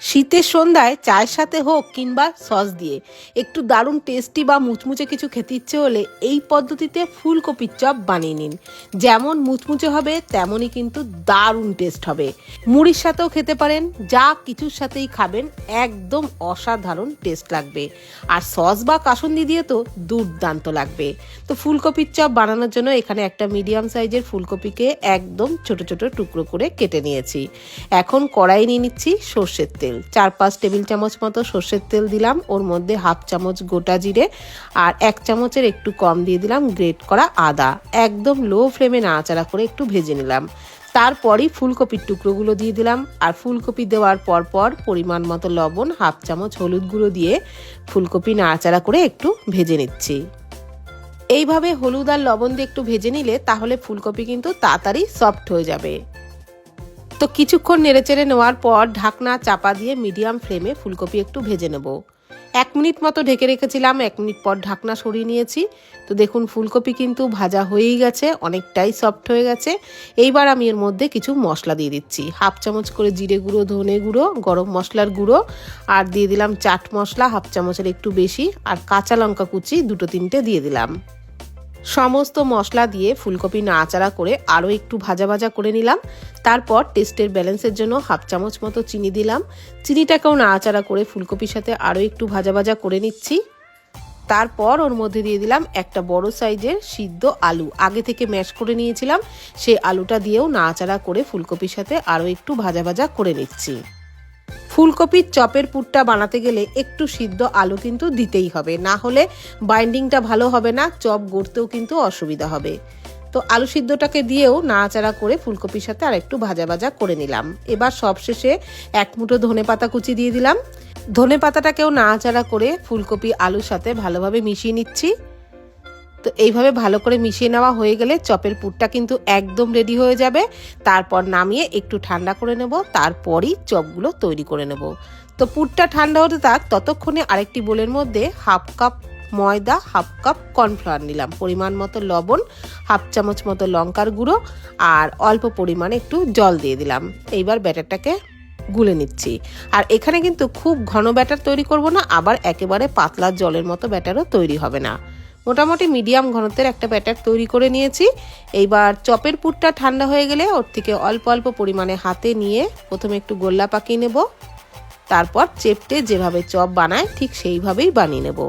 শীতের সন্ধ্যায় চায়ের সাথে হোক কিংবা সস দিয়ে। একটু দারুণ টেস্টি বা মুচমুচে কিছু খেতে ইচ্ছে হলে এই পদ্ধতিতে ফুলকপির চপ বানিয়ে নিন। যেমন মুচমুচে হবে তেমনই কিন্তু দারুণ টেস্ট হবে। মুড়ির সাথেও খেতে পারেন, যা কিছুর সাথেই খাবেন, একদম অসাধারণ টেস্ট লাগবে। আর সস বা কাসন্দি দিয়ে তো দুর্দান্ত লাগবে। তো ফুলকপির চপ বানানোর জন্য এখানে একটা মিডিয়াম সাইজের ফুলকপিকে একদম ছোট ছোট টুকরো করে কেটে নিয়েছি। এখন কড়াই নিয়ে নিচ্ছি সর্ষের তেল। চার পাঁচ টেবিল চামচ মতো সর্ষের তেল দিলাম। ওর মধ্যে হাফ চামচ গোটা জিরে আর এক চামচের একটু কম দিয়ে দিলাম গ্রেট করা আদা। একদম লো ফ্লেমে নাড়াচাড়া করে একটু ভেজে নিলাম। তারপরই ফুলকপির টুকরোগুলো দিয়ে দিলাম। আর ফুলকপি দেওয়ার পর পর পরিমাণ মতো লবণ, হাফ চামচ হলুদ গুঁড়ো দিয়ে ফুলকপি নাড়াচাড়া করে একটু ভেজে নিচ্ছি। এইভাবে হলুদ আর লবণ দিয়ে একটু ভেজে নিলে তাহলে ফুলকপি কিন্তু তাড়াতাড়ি সফট হয়ে যাবে। তো কিছুক্ষণ নেড়েচেড়ে নেওয়ার পর ঢাকনা চাপা দিয়ে মিডিয়াম ফ্লেমে ফুলকপি একটু ভেজে নেব। এক মিনিট মতো ঢেকে রেখেছিলাম, এক মিনিট পর ঢাকনা সরিয়ে নিয়েছি। তো দেখুন, ফুলকপি কিন্তু ভাজা হয়েই গেছে, অনেকটাই সফট হয়ে গেছে। এইবার আমি এর মধ্যে কিছু মশলা দিয়ে দিচ্ছি। হাফ চামচ করে জিরে গুঁড়ো, ধনে গুঁড়ো, গরম মশলার গুঁড়ো আর দিয়ে দিলাম চাট মশলা, হাফ চামচের একটু বেশি। আর কাঁচা লঙ্কা কুচি দুটো তিনটে দিয়ে দিলাম। সমস্ত মশলা দিয়ে ফুলকপি নাড়াচাড়া করে আরও একটু ভাজা ভাজা করে নিলাম। তারপর টেস্টের ব্যালেন্সের জন্য হাফ চামচ মতো চিনি দিলাম। চিনিটাকেও নাড়াচাড়া করে ফুলকপির সাথে আরও একটু ভাজা ভাজা করে নিচ্ছি। তারপর ওর মধ্যে দিয়ে দিলাম একটা বড় সাইজের সিদ্ধ আলু। আগে থেকে ম্যাশ করে নিয়েছিলাম, সেই আলুটা দিয়েও নাড়াচাড়া করে ফুলকপির সাথে আরও একটু ভাজা ভাজা করে নিচ্ছি। ফুলকপির চপের পুরটা বানাতে গেলে একটু সিদ্ধ আলু কিন্তু দিতেই হবে। না হলে বাইন্ডিংটা ভালো হবে না, চপ গড়তেও কিন্তু অসুবিধা হবে। তো আলু সিদ্ধটাকে দিয়েও নাড়াচাড়া করে ফুলকপির সাথে আর একটু ভাজা ভাজা করে নিলাম। এবার সবশেষে এক মুঠো ধনে পাতা কুচি দিয়ে দিলাম। ধনে পাতাটাকেও নাড়াচাড়া করে ফুলকপি আলুর সাথে ভালোভাবে মিশিয়ে নিচ্ছি। তো এইভাবে ভালো করে মিশিয়ে নেওয়া হয়ে গেলে চপের পুরটা কিন্তু একদম রেডি হয়ে যাবে। তারপর নামিয়ে একটু ঠান্ডা করে নেব, তারপরই চপগুলো তৈরি করে নেব। তো পুরটা ঠান্ডা হতে থাক, ততক্ষণে আরেকটি বোলের মধ্যে হাফ কাপ ময়দা, হাফ কাপ কর্নফ্লাওয়ার নিলাম। পরিমাণ মতো লবণ, হাফ চামচ মতো লঙ্কার গুঁড়ো আর অল্প পরিমাণে একটু জল দিয়ে দিলাম। এইবার ব্যাটারটাকে গুলে নিচ্ছি। আর এখানে কিন্তু খুব ঘন ব্যাটার তৈরি করব না, আবার একেবারে পাতলা জলের মতো ব্যাটারও তৈরি হবে না। মোটামুটি মিডিয়াম ঘনত্বের একটা ব্যাটার তৈরি করে নিয়েছি। এইবার চপের পুরটা ঠান্ডা হয়ে গেলে ওর থেকে অল্প অল্প পরিমাণে হাতে নিয়ে প্রথমে একটু গোল্লা পাকিয়ে নেব। তারপর চেপটে যেভাবে চপ বানায় ঠিক সেইভাবেই বানিয়ে নেব।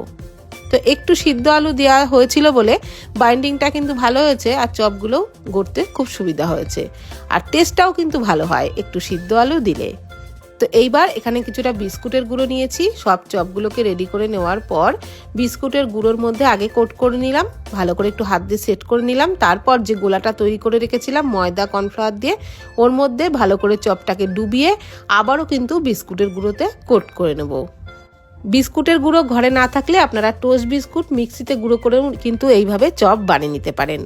তো একটু সিদ্ধ আলু দেওয়া হয়েছিল বলে বাইন্ডিংটা কিন্তু ভালো হয়েছে আর চপগুলো গড়তে খুব সুবিধা হয়েছে। আর টেস্টটাও কিন্তু ভালো হয়, একটু সিদ্ধ আলু দিলে। তো এইবার এখানে কিছুটা বিস্কুটের গুঁড়ো নিয়েছি। সব চপগুলোকে রেডি করে নেওয়ার পর বিস্কুটের গুঁড়োর মধ্যে আগে কোট করে নিলাম, ভালো করে একটু হাত দিয়ে সেট করে নিলাম। তারপর যে গোলাটা তৈরি করে রেখেছিলাম, ময়দা, কর্নফ্লাওয়ার দিয়ে, ওর মধ্যে ভালো করে চপটাকে ডুবিয়ে আবারও কিন্তু বিস্কুটের গুঁড়োতে কোট করে নেব। বিস্কুটের গুঁড়ো ঘরে না থাকলে আপনারা টোস্ট বিস্কুট মিক্সিতে গুঁড়ো করেও কিন্তু এইভাবে চপ বানিয়ে নিতে পারেন।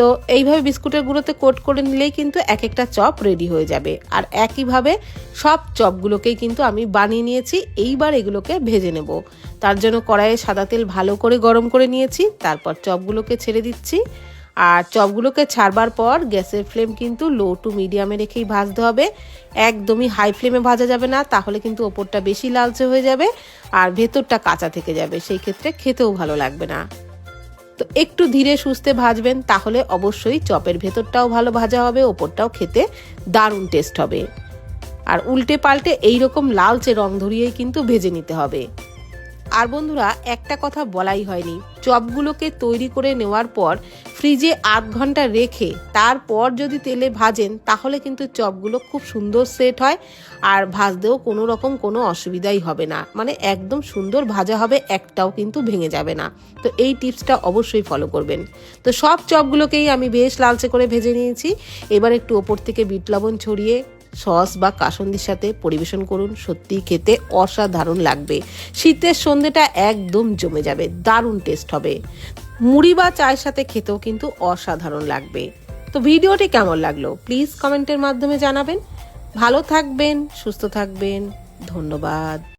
তো এইভাবে বিস্কুটের গুঁড়োতে কোট করে নিলেই কিন্তু এক একটা চপ রেডি হয়ে যাবে। আর একইভাবে সব চপগুলোকেই কিন্তু আমি বানিয়ে নিয়েছি, এইবার এগুলোকে ভেজে নেব। তার জন্য কড়াইয়ে সাদা তেল ভালো করে গরম করে নিয়েছি, তারপর চপগুলোকে ছেড়ে দিচ্ছি। আর চপগুলোকে ছাড়বার পর গ্যাসের ফ্লেম কিন্তু লো টু মিডিয়ামে রেখেই ভাজতে হবে। একদমই হাই ফ্লেমে ভাজা যাবে না, তাহলে কিন্তু ওপরটা বেশি লালচে হয়ে যাবে আর ভেতরটা কাঁচা থেকে যাবে। সেই ক্ষেত্রে খেতেও ভালো লাগবে না। তো একটু ধীরে সুস্থে ভাজবেন, তাহলে অবশ্যই চপের ভেতরটাও ভালো ভাজা হবে, ওপরটাও খেতে দারুণ টেস্ট হবে। আর উল্টে পাল্টে এইরকম লালচে রং ধরিয়েই কিন্তু ভেজে নিতে হবে। আর বন্ধুরা, একটা কথা বলাই হয়নি। চপগুলোকে তৈরি করে নেওয়ার পর ফ্রিজে আধ ঘণ্টা রেখে তারপর যদি তেলে ভাজেন, তাহলে কিন্তু চপগুলো খুব সুন্দর সেট হয় আর ভাজতেও কোনো রকম কোনো অসুবিধাই হবে না। মানে একদম সুন্দর ভাজা হবে, একটাও কিন্তু ভেঙে যাবে না। তো এই টিপসটা অবশ্যই ফলো করবেন। তো সব চপগুলোকেই আমি বেশ লালচে করে ভেজে নিয়েছি। এবার একটু ওপর থেকে বিট লবণ ছড়িয়ে সস বা কাসন্দির সাথে পরিবেশন করুন। সত্যি খেতে অসাধারণ লাগবে। শীতের সন্ধেটা একদম জমে যাবে, দারুণ টেস্ট হবে। মুড়ি বা চায়ের সাথে খেতেও কিন্তু অসাধারণ লাগবে। তো ভিডিওটি কেমন লাগল? প্লিজ কমেন্টের মাধ্যমে জানাবেন। ভালো থাকবেন, সুস্থ থাকবেন। ধন্যবাদ।